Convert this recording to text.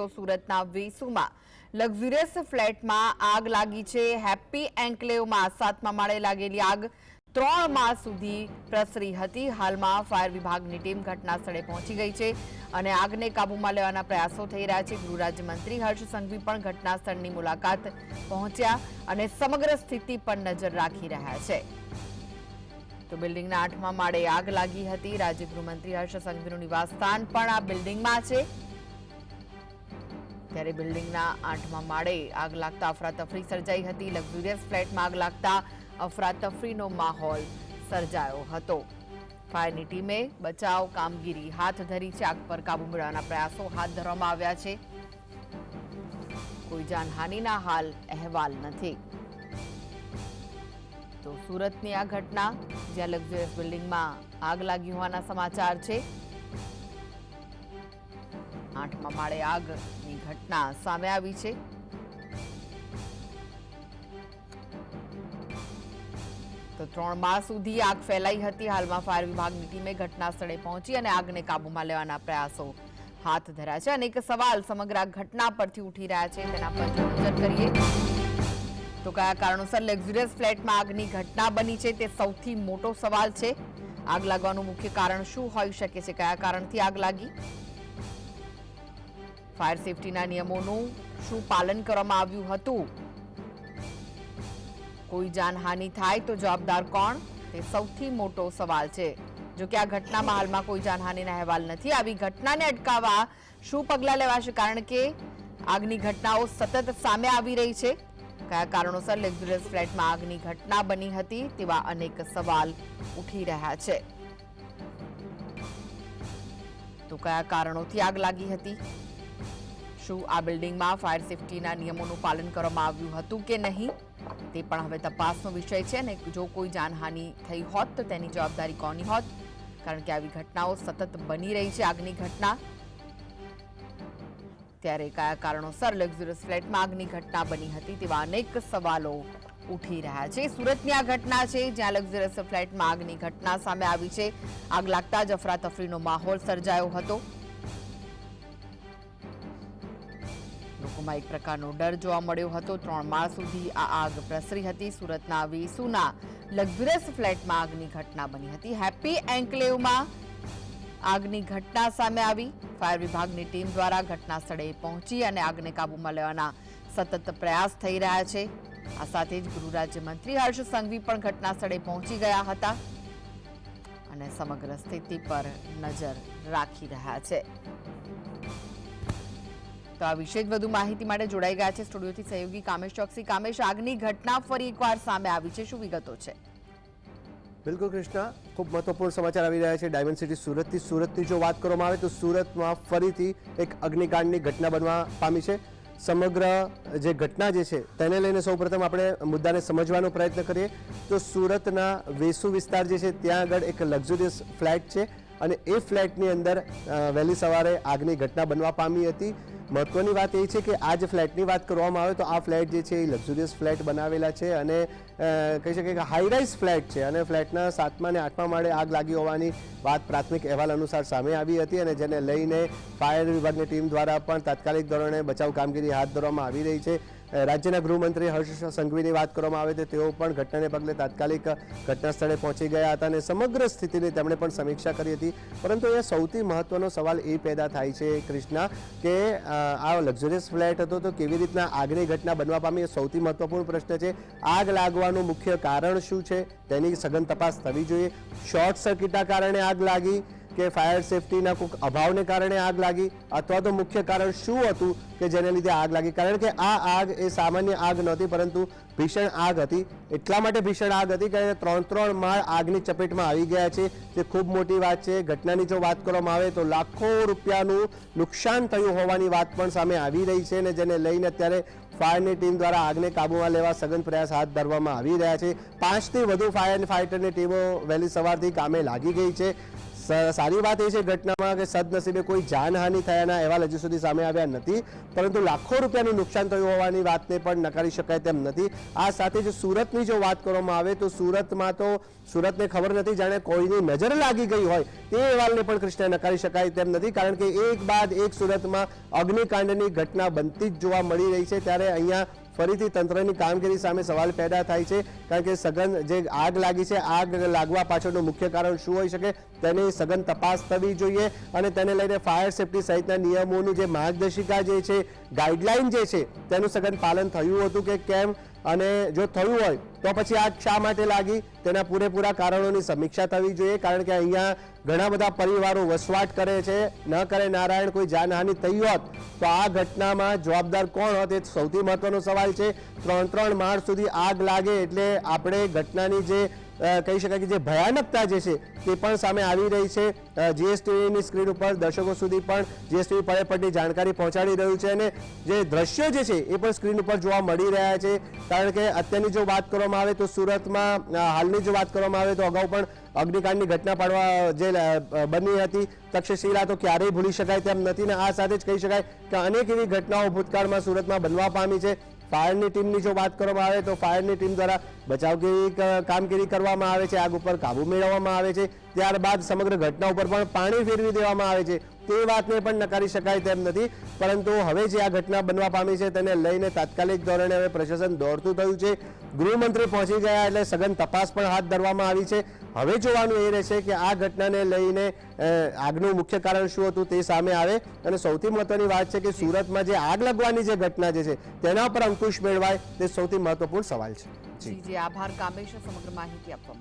તો સુરતના વેસુમાં. લક્ઝુરિયસ ફ્લેટમાં આગ લાગી છે. હેપી એન્કલેવમાં સાતમા માળે લાગેલી આગ ત્રણ માસ સુધી પ્રસરી હતી. હાલમાં ફાયર વિભાગની ટીમ ઘટના પહોંચી ગઈ છે અને આગને કાબૂમાં લેવાના પ્રયાસો થઈ રહ્યા છે. ગૃહ રાજ્યમંત્રી હર્ષ સંઘવી પણ ઘટના સ્થળની મુલાકાત પહોંચ્યા અને સમગ્ર સ્થિતિ પર નજર રાખી રહ્યા છે. તો બિલ્ડિંગના આઠમા માળે આગ લાગી હતી. રાજ્ય ગૃહમંત્રી હર્ષ સંઘવીનું નિવાસસ્થાન પણ આ બિલ્ડિંગમાં છે. ત્યારે બિલ્ડિંગના આઠમા માળે આગ લાગતા અફરાતફરી સર્જાઈ હતી. લક્ઝુરિયસ ફ્લેટમાં આગ લાગતા અફરાતફરીનો માહોલ સર્જાયો હતો. ફાયરની ટીમે બચાવ કામગીરી હાથ ધરી છે. આગ પર કાબુ મેળવવાના પ્રયાસો હાથ ધરવામાં આવ્યા છે. કોઈ જાનહાનિના હાલ અહેવાલ નથી. તો સુરતની આ ઘટના, જ્યાં લક્ઝરિયસ બિલ્ડિંગમાં આગ લાગી હોવાના સમાચાર છે. આઠમા માળે આગની ઘટના સામે આવી છે. તો ત્રણ માસ સુધી આગ ફેલાઈ હતી. હાલમાં ફાયર વિભાગની ટીમે ઘટના સ્થળે પહોંચી અને આગને કાબૂમાં લેવાના પ્રયાસો હાથ ધર્યા છે. અને એક સવાલ સમગ્ર આ ઘટના પરથી ઉઠી રહ્યા છે. તેના પર નજર કરીએ. તો કયા કારણોસર લક્ઝુરિયસ ફ્લેટમાં આગની ઘટના બની છે તે સૌથી મોટો સવાલ છે. આગ લાગવાનું મુખ્ય કારણ શું હોઈ શકે છે? કયા કારણથી આગ લાગી? ફાયર સેફટીના નિયમોનું શું પાલન કરવામાં આવ્યું હતું? કોઈ જાનહાનિ થાય તો જવાબદાર કોણ? તે સૌથી મોટો સવાલ છે. જો કે આ ઘટનામાં હાલમાં કોઈ જાનહાનિના અહેવાલ નથી. આવી ઘટનાને અટકાવવા શું પગલાં લેવાશે? કારણ કે આગની ઘટનાઓ સતત સામે આવી રહી છે. કયા કારણોસર લક્ઝુરિયસ ફ્લેટમાં આગની ઘટના બની હતી તેવા અનેક સવાલ ઉઠી રહ્યા છે. તો કયા કારણોથી આગ લાગી હતી? શું આ બિલ્ડિંગમાં ફાયર સેફટીના નિયમોનું પાલન કરવામાં આવ્યું હતું કે નહીં? તે પણ હવે તપાસનો વિષય છે અને જો કોઈ જાનહાનિ થઈ હોત તો તેની જવાબદારી કોની હોત? કારણ કે આવી ઘટનાઓ સતત બની રહી છે આગની ઘટના. ત્યારે કયા કારણોસર લક્ઝુરિયસ ફ્લેટમાં આગની ઘટના બની હતી તેવા અનેક સવાલો ઉઠી રહ્યા છે. સુરતની આ ઘટના છે જ્યાં લક્ઝુરિયસ ફ્લેટમાં આગની ઘટના સામે આવી છે. આગ લાગતા જ અફરાતફરીનો માહોલ સર્જાયો હતો. લોકોમાં એક પ્રકારનો ડર જોવા મળ્યો હતો. ત્રણ માળ સુધી આ આગ પ્રસરી હતી. સુરતના વેસુના લક્ઝુરિયસ ફ્લેટમાં આગની ઘટના બની હતી. હેપી એન્કલેવમાં આગની ઘટના સામે આવી. ફાયર વિભાગની ટીમ દ્વારા ઘટના સ્થળે પહોંચી અને આગને કાબૂમાં લેવાના સતત પ્રયાસ થઈ રહ્યા છે. આ સાથે જ ગૃહ રાજ્યમંત્રી હર્ષ સંઘવી પણ ઘટના સ્થળે પહોંચી ગયા હતા અને સમગ્ર સ્થિતિ પર નજર રાખી રહ્યા છે. તો આ વિશે જ વધુ માહિતી માટે જોડાઈ ગયા છે સ્ટુડિયોથી સહયોગી કામેશ ચોકસી. કામેશ, આગની ઘટના ફરી એકવાર સામે આવી છે. શું વિગતો છે? બિલકુલ કૃષ્ણા. ખૂબ મહત્વપૂર્ણ સમાચાર આવી રહ્યા છે. ડાયમંડ સિટી સુરતથી સુરતની જો વાત કરવામાં આવે તો સુરતમાં ફરીથી એક અગ્નિકાંડની ઘટના બનવા પામી છે. સમગ્ર જે ઘટના જે છે તેને લઈને સૌપ્રથમ આપણે મુદ્દાને સમજવાનો પ્રયત્ન કરીએ. તો સુરતના વેસુ વિસ્તાર જે છે ત્યાં આગળ એક લક્ઝુરિયસ ફ્લેટ છે અને એ ફ્લેટની અંદર વહેલી સવારે આગની ઘટના બનવા પામી હતી. મહત્વની વાત એ છે કે આ જે ફ્લેટની વાત કરવામાં આવે તો આ ફ્લેટ જે છે એ લક્ઝુરિયસ ફ્લેટ બનાવેલા છે અને કહી શકાય કે હાઈરાઇઝ ફ્લેટ છે અને ફ્લેટના સાતમા અને આઠમા માળે આગ લાગી હોવાની વાત પ્રાથમિક અહેવાલ અનુસાર સામે આવી હતી અને જેને લઈને ફાયર વિભાગની ટીમ દ્વારા પણ તાત્કાલિક ધોરણે બચાવ કામગીરી હાથ ધરવામાં આવી રહી છે. રાજ્યના ગૃહમંત્રી હર્ષ સંઘવીની વાત કરવામાં આવે તો તેઓ પણ ઘટનાને પગલે તાત્કાલિક ઘટના સ્થળે પહોંચી ગયા હતા અને સમગ્ર સ્થિતિની તેમણે પણ સમીક્ષા કરી હતી. પરંતુ અહીંયા સૌથી મહત્વનો સવાલ એ પેદા થાય છે, કૃષ્ણા, કે આ લક્ઝરિયસ ફ્લેટ હતો તો કેવી રીતના આગની ઘટના બનવા પામી એ સૌથી મહત્વપૂર્ણ પ્રશ્ન છે. આગ લાગવાનું મુખ્ય કારણ શું છે? તેની સઘન તપાસ થવી જોઈએ. શોર્ટ સર્કિટના કારણે આગ લાગી. કે ફાયર સેફટીના કોઈક અભાવને કારણે આગ લાગી અથવા તો મુખ્ય કારણ શું હતું કે જેને લીધે આગ લાગી? કારણ કે આ આગ એ સામાન્ય આગ નહોતી, પરંતુ ભીષણ આગ હતી. એટલા માટે ભીષણ આગ હતી કે ત્રણ ત્રણ માળ આગની ચપેટમાં આવી ગયા છે. જે ખૂબ મોટી વાત છે. ઘટનાની જો વાત કરવામાં આવે તો લાખો રૂપિયાનું નુકસાન થયું હોવાની વાત પણ સામે આવી રહી છે અને જેને લઈને અત્યારે ફાયરની ટીમ દ્વારા આગને કાબૂમાં લેવા સઘન પ્રયાસ હાથ ધરવામાં આવી રહ્યા છે. પાંચથી વધુ ફાયર ફાઇટરની ટીમો વહેલી સવારથી કામે લાગી ગઈ છે. સારી વાત એ છે ઘટનામાં કે સદનસીબે કોઈ જાનહાનિ થયાના અહેવાલ હજી સુધી સામે આવ્યા નથી, પરંતુ લાખો રૂપિયાનું નુકસાન થયું હોવાની વાતને પણ નકારી શકાય તેમ નથી. આ સાથે જો સુરતની જો વાત કરવામાં આવે તો સુરતમાં તો સુરતને ખબર નથી, જાણે કોઈની નજર લાગી ગઈ હોય તે અહેવાલને પણ કૃષ્ણ નકારી શકાય તેમ નથી, કારણ કે એક બાદ એક સુરતમાં અગ્નિકાંડની ઘટના બનતી જ જોવા મળી રહી છે. ત્યારે અહીંયા ફરીથી તંત્રની કામગીરી સામે સવાલ પેદા થાય છે, કારણ કે સઘન જે આગ લાગી છે, આગ લાગવા પાછળનું મુખ્ય કારણ શું હોઈ શકે, તેની સઘન તપાસ થવી જોઈએ અને તેને લઈને ફાયર સેફટી સહિતના નિયમોનું જે માર્ગદર્શિકા જે છે, ગાઈડલાઈન જે છે, તેનું સઘન પાલન થયું હતું કે કેમ અને જો થયું હોય તો પછી આગ શા માટે લાગી? તેના પૂરેપૂરા કારણોની સમીક્ષા થવી જોઈએ, કારણ કે અહીંયા ઘણા બધા પરિવારો વસવાટ કરે છે. ન કરે નારાયણ કોઈ જાનહાનિ થઈ હોત, તો આ ઘટનામાં જવાબદાર કોણ હોત એ સૌથી મહત્વનો સવાલ છે. ત્રણ ત્રણ માળ સુધી આગ લાગે એટલે આપણે ઘટનાની જે કહી શકાય કે જે ભયાનકતા જે છે, તે પણ સામે આવી રહી છે. જીએસટીવીની સ્ક્રીન ઉપર દર્શકો સુધી પણ જીએસટીવી પડે પડની જાણકારી પહોંચાડી રહ્યું છે અને જે દ્રશ્યો જે છે, એ પણ સ્ક્રીન ઉપર જોવા મળી રહ્યા છે. કારણ કે અત્યારની જો વાત કરવામાં આવે તો સુરતમાં હાલની જો વાત કરવામાં આવે તો અગાઉ પણ અગ્નિકાંડની ઘટના પાડવા જે બની હતી, તક્ષશિલા તો ક્યારેય ભૂલી શકાય તેમ નથી ને આ સાથે જ કહી શકાય કે અનેક એવી ઘટનાઓ ભૂતકાળમાં સુરતમાં બનવા પામી છે. ફાયરની ટીમની જો વાત કરવામાં આવે તો ફાયરની ટીમ દ્વારા બચાવગીરી કામગીરી કરવામાં આવે છે. આગ ઉપર કાબુ મેળવવામાં આવે છે. ત્યારબાદ સમગ્ર ઘટના ઉપર પણ પાણી ફેરવી દેવામાં આવે છે. તે વાતને પણ નકારી શકાય તેમ નથી. પરંતુ હવે જે આ ઘટના બનવા પામી છે તેને લઈને તાત્કાલિક ધોરણે હવે પ્રશાસન દોડતું થયું છે. ગૃહમંત્રી પહોંચી ગયા એટલે સઘન તપાસ પણ હાથ ધરવામાં આવી છે. હવે જોવાનું એ રહેશે કે આ ઘટનાને લઈને આગનું મુખ્ય કારણ શું હતું તે સામે આવે. અને સૌથી મહત્વની વાત છે કે સુરતમાં જે આગ લાગવાની જે ઘટના જે છે તેના પર અંકુશ મેળવાય તે સૌથી મહત્વપૂર્ણ સવાલ છે. જી. જી આભાર. કામેશ્વર સમગ્ર માહિતી આપવા